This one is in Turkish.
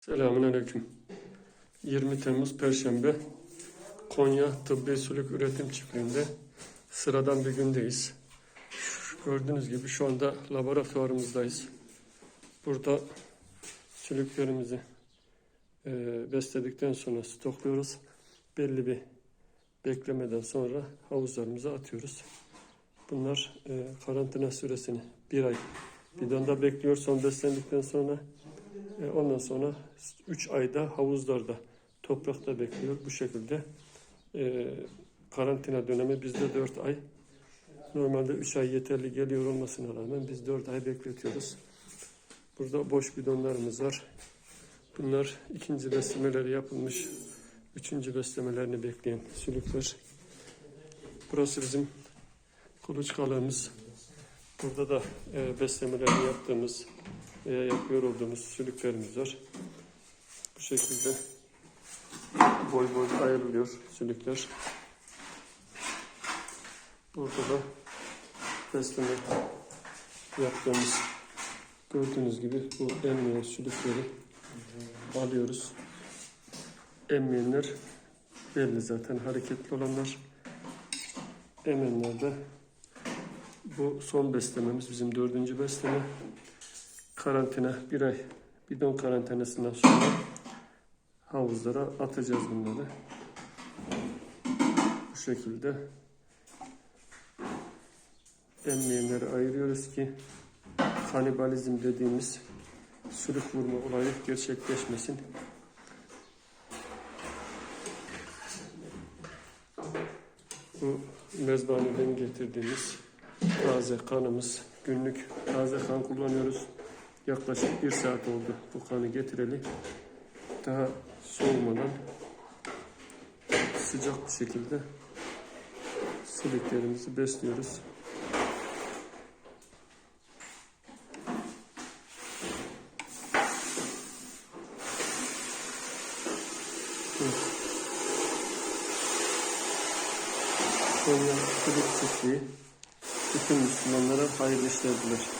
Selamünaleyküm. 20 Temmuz Perşembe Konya Tıbbi Sülük Üretim Çiftliği'nde sıradan bir gündeyiz. Gördüğünüz gibi şu anda laboratuvarımızdayız. Burada sülüklerimizi e, besledikten sonra stokluyoruz. Belli bir beklemeden sonra havuzlarımıza atıyoruz. Bunlar e, karantina süresini bir ay bidonda bekliyor. Son beslendikten sonra Ondan sonra 3 ayda havuzlarda, toprakta bekliyor. Bu şekilde e, karantina dönemi bizde 4 ay. Normalde 3 ay yeterli geliyor olmasına rağmen biz 4 ay bekletiyoruz. Burada boş bidonlarımız var. Bunlar ikinci beslemeleri yapılmış. Üçüncü beslemelerini bekleyen sülükler. Burası bizim kuluçkalığımız. Burada da e, beslemelerini yaptığımız yapıyor olduğumuz sülüklerimiz var. Bu şekilde boy boy ayrılıyor sülükler. Burada da besleme yaptığımız gördüğünüz gibi bu emmeyen sülükleri alıyoruz. Emmeyenler belli zaten hareketli olanlar. Emenler de bu son beslememiz bizim dördüncü besleme karantina bir ay bidon karantinasından sonra havuzlara atacağız bunları. Bu şekilde emmeyenleri ayırıyoruz ki kanibalizm dediğimiz sülük vurma olayı gerçekleşmesin. Bu mezbaneden getirdiğimiz taze kanımız. Günlük taze kan kullanıyoruz. Yaklaşık bir saat oldu bu kanı getireli. Daha soğumadan sıcak bir şekilde siliklerimizi besliyoruz. Konya Silik Çiftliği bütün Müslümanlara hayırlı işler diler.